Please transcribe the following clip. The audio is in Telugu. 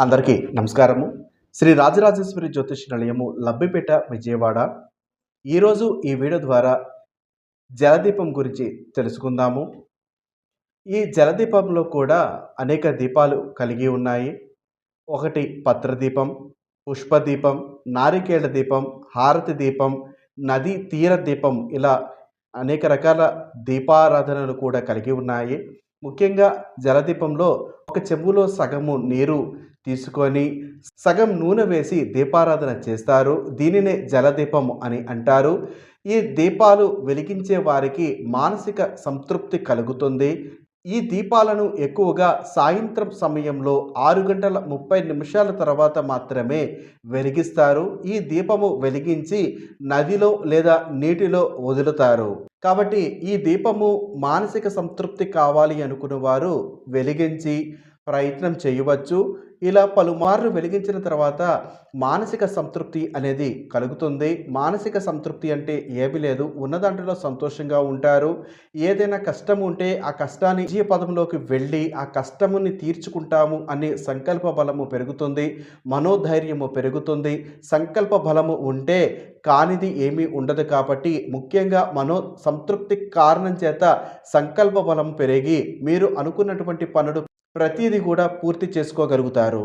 అందరికీ నమస్కారము. శ్రీ రాజరాజేశ్వరి జ్యోతిష్ నిలయము లబ్బిపేట విజయవాడ. ఈరోజు ఈ వీడియో ద్వారా జలదీపం గురించి తెలుసుకుందాము. ఈ జలదీపంలో కూడా అనేక దీపాలు కలిగి ఉన్నాయి. ఒకటి పత్రదీపం పుష్పదీపం నారికేళ దీపం హారతి దీపం నది తీర దీపం ఇలా అనేక రకాల దీపారాధనలు కూడా కలిగి ఉన్నాయి. ముఖ్యంగా జలదీపంలో ఒక చెంబులో సగము నీరు తీసుకొని సగం నూనె వేసి దీపారాధన చేస్తారు. దీనినే జలదీపం అని అంటారు. ఈ దీపాలు వెలిగించే వారికి మానసిక సంతృప్తి కలుగుతుంది. ఈ దీపాలను ఎక్కువగా సాయంత్రం సమయంలో ఆరు గంటల ముప్పై నిమిషాల తర్వాత మాత్రమే వెలిగిస్తారు. ఈ దీపము వెలిగించి నదిలో లేదా నీటిలో వదులుతారు. కాబట్టి ఈ దీపము మానసిక సంతృప్తి కావాలి అనుకున్న వారు వెలిగించి ప్రయత్నం చేయవచ్చు. ఇలా పలుమార్లు వెలిగించిన తర్వాత మానసిక సంతృప్తి అనేది కలుగుతుంది. మానసిక సంతృప్తి అంటే ఏమీ లేదు. ఉన్న దాంట్లో సంతోషంగా ఉంటారు. ఏదైనా కష్టం ఉంటే ఆ కష్టాన్ని విజయ పదంలోకి వెళ్ళి ఆ కష్టముని తీర్చుకుంటాము అనే సంకల్ప బలము పెరుగుతుంది. మనోధైర్యము పెరుగుతుంది. సంకల్ప బలము ఉంటే కానిది ఏమీ ఉండదు కాబట్టి ముఖ్యంగా మనో సంతృప్తి కారణం చేత సంకల్ప బలం పెరిగి మీరు అనుకున్నటువంటి పనులు ప్రతిదీ కూడా పూర్తి చేసుకోగలుగుతారు.